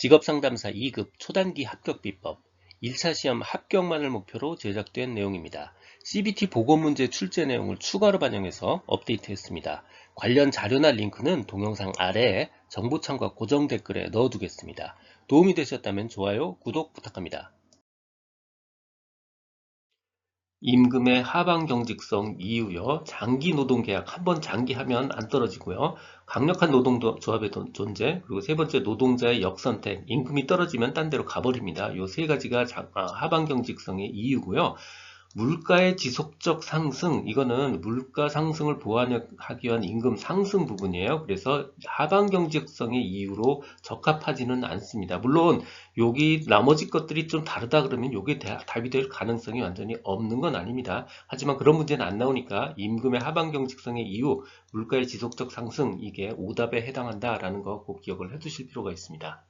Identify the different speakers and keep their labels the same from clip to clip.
Speaker 1: 직업상담사 2급 초단기 합격 비법 1차 시험 합격만을 목표로 제작된 내용입니다. CBT 보고문제 출제 내용을 추가로 반영해서 업데이트했습니다. 관련 자료나 링크는 동영상 아래에 정보창과 고정 댓글에 넣어두겠습니다. 도움이 되셨다면 좋아요, 구독 부탁합니다. 임금의 하방 경직성 이유요. 장기 노동 계약 한 번 장기하면 안 떨어지고요. 강력한 노동 조합의 존재 그리고 세 번째 노동자의 역선택 임금이 떨어지면 딴 데로 가버립니다. 요 세 가지가 아, 하방 경직성의 이유고요. 물가의 지속적 상승 이거는 물가 상승을 보완하기 위한 임금 상승 부분이에요. 그래서 하방 경제성의 이유로 적합하지는 않습니다. 물론 여기 나머지 것들이 좀 다르다 그러면 이게 답이 될 가능성이 완전히 없는 건 아닙니다. 하지만 그런 문제는 안 나오니까 임금의 하방 경직성의 이유 물가의 지속적 상승 이게 오답에 해당한다 라는 거 꼭 기억을 해 두실 필요가 있습니다.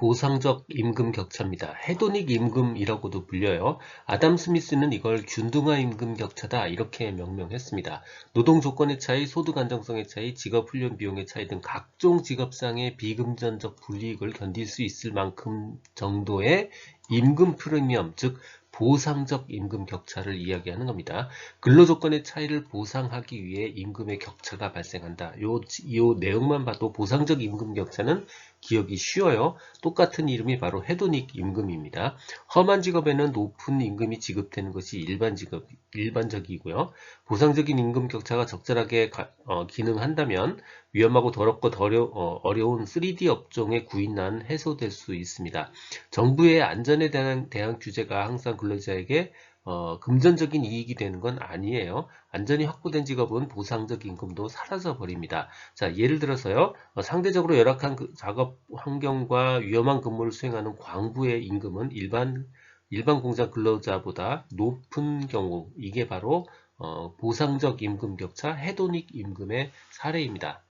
Speaker 1: 보상적 임금 격차입니다. 헤도닉 임금이라고도 불려요. 아담 스미스는 이걸 균등화 임금 격차다 이렇게 명명했습니다. 노동 조건의 차이, 소득 안정성의 차이, 직업 훈련 비용의 차이 등 각종 직업상의 비금전적 불이익을 견딜 수 있을 만큼 정도의 임금 프리미엄, 즉 보상적 임금 격차를 이야기하는 겁니다. 근로 조건의 차이를 보상하기 위해 임금의 격차가 발생한다. 요, 요 내용만 봐도 보상적 임금 격차는 기억이 쉬워요. 똑같은 이름이 바로 헤도닉 임금입니다. 험한 직업에는 높은 임금이 지급되는 것이 일반 직업, 일반적이고요. 보상적인 임금 격차가 적절하게 가, 어, 기능한다면 위험하고 더럽고 더려, 어, 어려운 3D 업종의 구인난 해소될 수 있습니다. 정부의 안전에 대한, 대한 규제가 항상 근로자에게 어, 금전적인 이익이 되는 건 아니에요. 안전이 확보된 직업은 보상적 임금도 사라져 버립니다. 자, 예를 들어서요. 어, 상대적으로 열악한 그 작업 환경과 위험한 근무를 수행하는 광부의 임금은 일반 일반 공장 근로자보다 높은 경우 이게 바로 어, 보상적 임금 격차 헤도닉 임금의 사례입니다.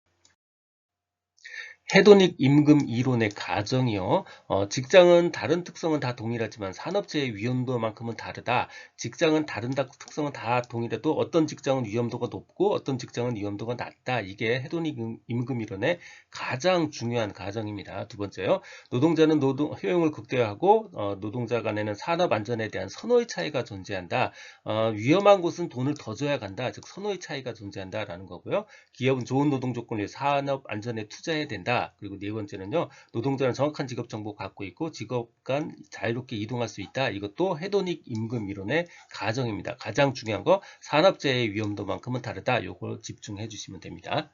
Speaker 1: 헤도닉 임금 이론의 가정이요. 어, 직장은 다른 특성은 다 동일하지만 산업재해 위험도만큼은 다르다. 직장은 다른 특성은 다 동일해도 어떤 직장은 위험도가 높고 어떤 직장은 위험도가 낮다. 이게 헤도닉 임금 이론의 가장 중요한 가정입니다. 두 번째요. 노동자는 노동 효용을 극대화하고 어, 노동자 간에는 산업 안전에 대한 선호의 차이가 존재한다. 어, 위험한 곳은 돈을 더 줘야 간다. 즉 선호의 차이가 존재한다라는 거고요. 기업은 좋은 노동 조건을 위해 산업 안전에 투자해야 된다. 그리고 네 번째는요. 노동자는 정확한 직업 정보 갖고 있고 직업 간 자유롭게 이동할 수 있다. 이것도 헤도닉 임금 이론의 가정입니다. 가장 중요한 거 산업재해 위험도만큼은 다르다. 요걸 집중해 주시면 됩니다.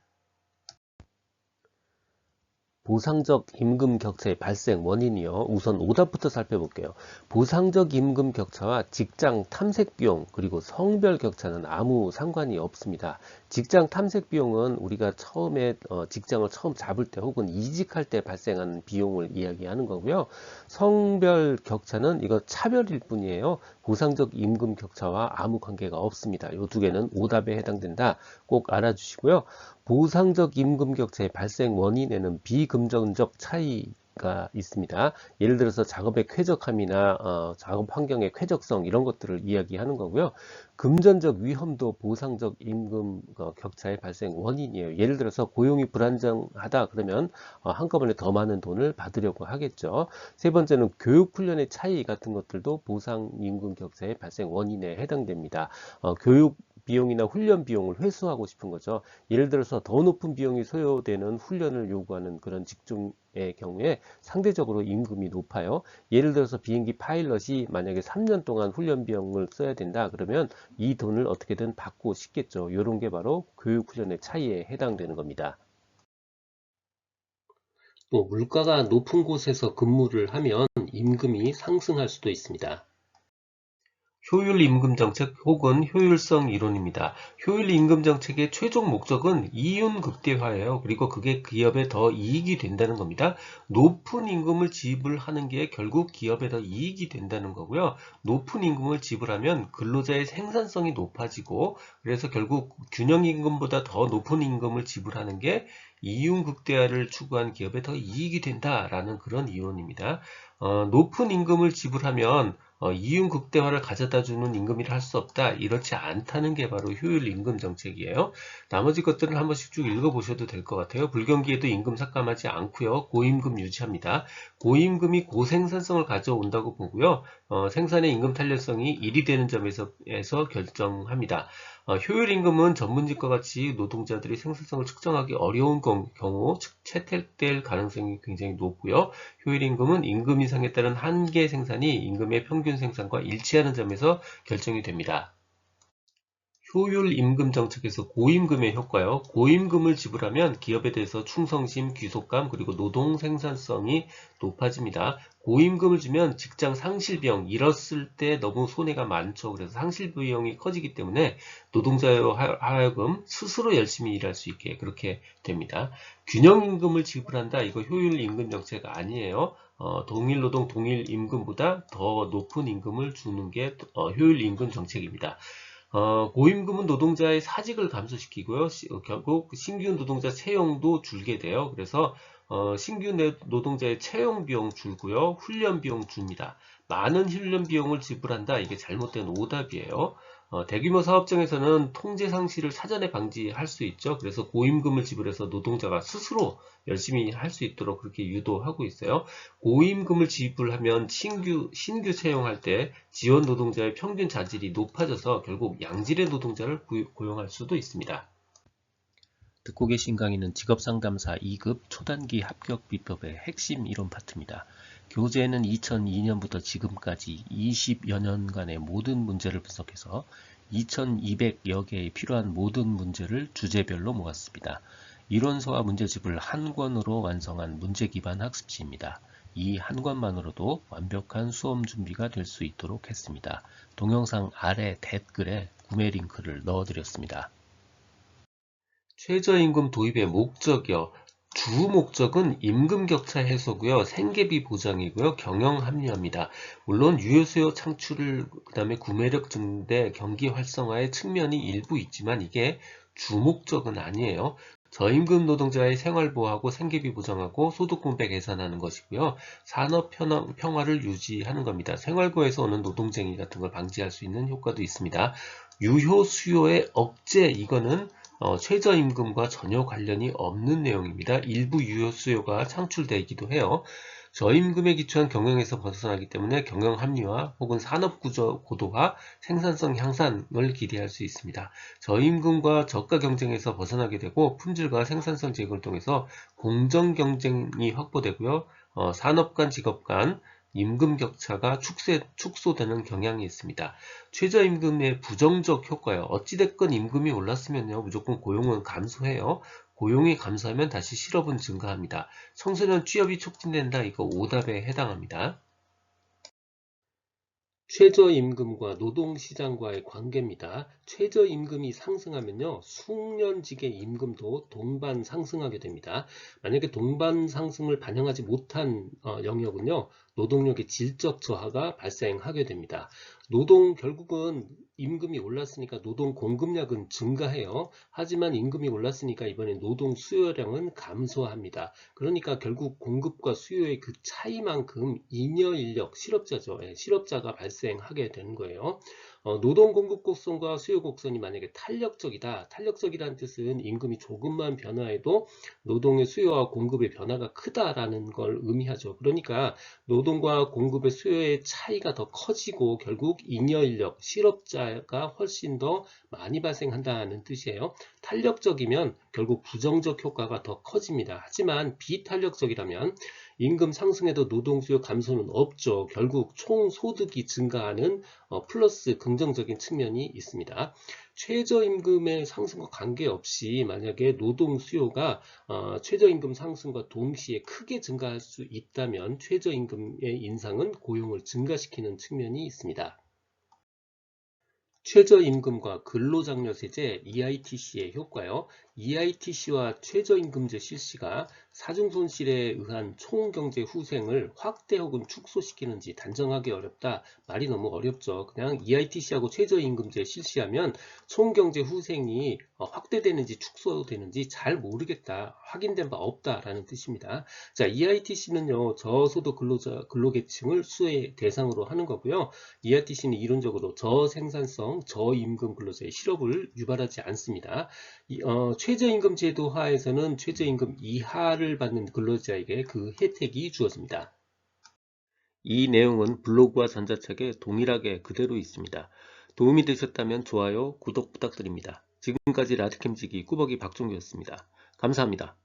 Speaker 1: 보상적 임금 격차의 발생 원인이요. 우선 오답부터 살펴볼게요. 보상적 임금 격차와 직장 탐색 비용 그리고 성별 격차는 아무 상관이 없습니다. 직장 탐색 비용은 우리가 처음에 어, 직장을 처음 잡을 때 혹은 이직할 때 발생하는 비용을 이야기하는 거고요. 성별 격차는 이거 차별일 뿐이에요. 보상적 임금 격차와 아무 관계가 없습니다. 이 두 개는 오답에 해당된다. 꼭 알아주시고요. 보상적 임금 격차의 발생 원인에는 비금전적 차이 가 있습니다. 예를 들어서 작업의 쾌적함이나 어, 작업 환경의 쾌적성 이런 것들을 이야기하는 거고요. 금전적 위험도 보상적 임금 어, 격차의 발생 원인이에요. 예를 들어서 고용이 불안정하다 그러면 어, 한꺼번에 더 많은 돈을 받으려고 하겠죠. 세 번째는 교육 훈련의 차이 같은 것들도 보상 임금 격차의 발생 원인에 해당됩니다. 어, 교육 비용이나 훈련 비용을 회수하고 싶은 거죠. 예를 들어서 더 높은 비용이 소요되는 훈련을 요구하는 그런 직종의 경우에 상대적으로 임금이 높아요. 예를 들어서 비행기 파일럿이 만약에 3년 동안 훈련 비용을 써야 된다 그러면 이 돈을 어떻게든 받고 싶겠죠. 이런 게 바로 교육 훈련의 차이에 해당되는 겁니다. 또 물가가 높은 곳에서 근무를 하면 임금이 상승할 수도 있습니다. 효율 임금 정책 혹은 효율성 이론입니다. 효율 임금 정책의 최종 목적은 이윤 극대화예요. 그리고 그게 기업에 더 이익이 된다는 겁니다. 높은 임금을 지불하는 게 결국 기업에 더 이익이 된다는 거고요. 높은 임금을 지불하면 근로자의 생산성이 높아지고 그래서 결국 균형 임금보다 더 높은 임금을 지불하는 게 이윤 극대화를 추구한 기업에 더 이익이 된다라는 그런 이론입니다. 어, 높은 임금을 지불하면 어, 이윤 극대화를 가져다주는 임금이라 할 수 없다. 이렇지 않다는 게 바로 효율 임금 정책이에요. 나머지 것들은 한 번씩 쭉 읽어보셔도 될 것 같아요. 불경기에도 임금 삭감하지 않고요. 고임금 유지합니다. 고임금이 고생산성을 가져온다고 보고요. 어, 생산의 임금 탄력성이 1이 되는 점에서 에서 결정합니다. 어, 효율 임금은 전문직과 같이 노동자들이 생산성을 측정하기 어려운 경우 채택될 가능성이 굉장히 높고요. 효율 임금은 임금 인상에 따른 한계 생산이 임금의 평균 생산과 일치하는 점에서 결정이 됩니다. 효율 임금 정책에서 고임금의 효과요. 고임금을 지불하면 기업에 대해서 충성심, 귀속감, 그리고 노동 생산성이 높아집니다. 고임금을 주면 직장 상실 비용, 잃었을 때 너무 손해가 많죠. 그래서 상실 비용이 커지기 때문에 노동자로 하여금 스스로 열심히 일할 수 있게 그렇게 됩니다. 균형 임금을 지불한다. 이거 효율 임금 정책 아니에요. 어, 동일 노동 동일 임금보다 더 높은 임금을 주는 게 어, 효율 임금 정책입니다. 어, 고임금은 노동자의 사직을 감소시키고요. 시, 어, 결국 신규 노동자 채용도 줄게 돼요. 그래서 어, 신규 노동자의 채용 비용 줄고요. 훈련 비용 줍니다. 많은 훈련 비용을 지불한다. 이게 잘못된 오답이에요. 어, 대규모 사업장에서는 통제 상실을 사전에 방지할 수 있죠. 그래서 고임금을 지불해서 노동자가 스스로 열심히 할 수 있도록 그렇게 유도하고 있어요. 고임금을 지불하면 신규, 신규 채용할 때 지원 노동자의 평균 자질이 높아져서 결국 양질의 노동자를 고용할 수도 있습니다.
Speaker 2: 듣고 계신 강의는 직업상담사 2급 초단기 합격 비법의 핵심 이론 파트입니다. 교재는 2002년부터 지금까지 20여 년간의 모든 문제를 분석해서 2200여 개의 필요한 모든 문제를 주제별로 모았습니다. 이론서와 문제집을 한 권으로 완성한 문제 기반 학습지입니다. 이 한 권만으로도 완벽한 수험 준비가 될 수 있도록 했습니다. 동영상 아래 댓글에 구매 링크를 넣어드렸습니다.
Speaker 1: 최저임금 도입의 목적이요. 주 목적은 임금 격차 해소고요. 생계비 보장이고요. 경영 합리화입니다. 물론 유효 수요 창출을 그다음에 구매력 증대, 경기 활성화의 측면이 일부 있지만 이게 주 목적은 아니에요. 저임금 노동자의 생활 보호하고 생계비 보장하고 소득 분배 개선하는 것이고요. 산업 평화를 유지하는 겁니다. 생활고에서 오는 노동쟁이 같은 걸 방지할 수 있는 효과도 있습니다. 유효 수요의 억제 이거는 어, 최저임금과 전혀 관련이 없는 내용입니다. 일부 유효 수요가 창출되기도 해요. 저임금에 기초한 경영에서 벗어나기 때문에 경영 합리화 혹은 산업 구조 고도화, 생산성 향상을 기대할 수 있습니다. 저임금과 저가 경쟁에서 벗어나게 되고 품질과 생산성 제고를 통해서 공정 경쟁이 확보되고요. 어, 산업 간 직업 간 임금 격차가 축세, 축소되는 경향이 있습니다. 최저임금의 부정적 효과요. 어찌됐건 임금이 올랐으면요. 무조건 고용은 감소해요. 고용이 감소하면 다시 실업은 증가합니다. 청소년 취업이 촉진된다. 이거 오답에 해당합니다. 최저임금과 노동시장과의 관계입니다. 최저임금이 상승하면요. 숙련직의 임금도 동반 상승하게 됩니다. 만약에 동반 상승을 반영하지 못한 어, 영역은요. 노동력의 질적 저하가 발생하게 됩니다. 노동 결국은 임금이 올랐으니까 노동 공급량은 증가해요. 하지만 임금이 올랐으니까 이번에 노동 수요량은 감소합니다. 그러니까 결국 공급과 수요의 그 차이만큼 잉여 인력, 실업자죠. 예, 실업자가 발생하게 되는 거예요. 어, 노동 공급 곡선과 수요 곡선이 만약에 탄력적이다. 탄력적이라는 뜻은 임금이 조금만 변화해도 노동의 수요와 공급의 변화가 크다라는 걸 의미하죠. 그러니까 노동과 공급의 수요의 차이가 더 커지고 결국 잉여 인력, 실업자가 훨씬 더 많이 발생한다는 뜻이에요. 탄력적이면 결국 부정적 효과가 더 커집니다. 하지만 비탄력적이라면 임금 상승에도 노동 수요 감소는 없죠. 결국 총 소득이 증가하는 어, 플러스 긍정적인 측면이 있습니다. 최저임금의 상승과 관계없이 만약에 노동 수요가 어, 최저임금 상승과 동시에 크게 증가할 수 있다면 최저임금의 인상은 고용을 증가시키는 측면이 있습니다. 최저임금과 근로장려세제 EITC의 효과요. EITC와 최저임금제 실시가 사중손실에 의한 총경제 후생을 확대 혹은 축소시키는지 단정하기 어렵다. 말이 너무 어렵죠. 그냥 EITC하고 최저임금제 실시하면 총경제 후생이 어, 확대되는지 축소되는지 잘 모르겠다. 확인된 바 없다라는 뜻입니다. 자, EITC는요, 저소득 근로자, 근로계층을 수혜 대상으로 하는 거고요. EITC는 이론적으로 저생산성, 저임금 근로자의 실업을 유발하지 않습니다. 이, 어, 최저임금 제도 하에서는 최저임금 이하를 받는 근로자에게 그 혜택이 주어집니다. 이 내용은 블로그와 전자책에 동일하게 그대로 있습니다. 도움이 되셨다면 좋아요, 구독 부탁드립니다. 지금까지 라디캠지기 꾸벅이 박종규였습니다. 감사합니다.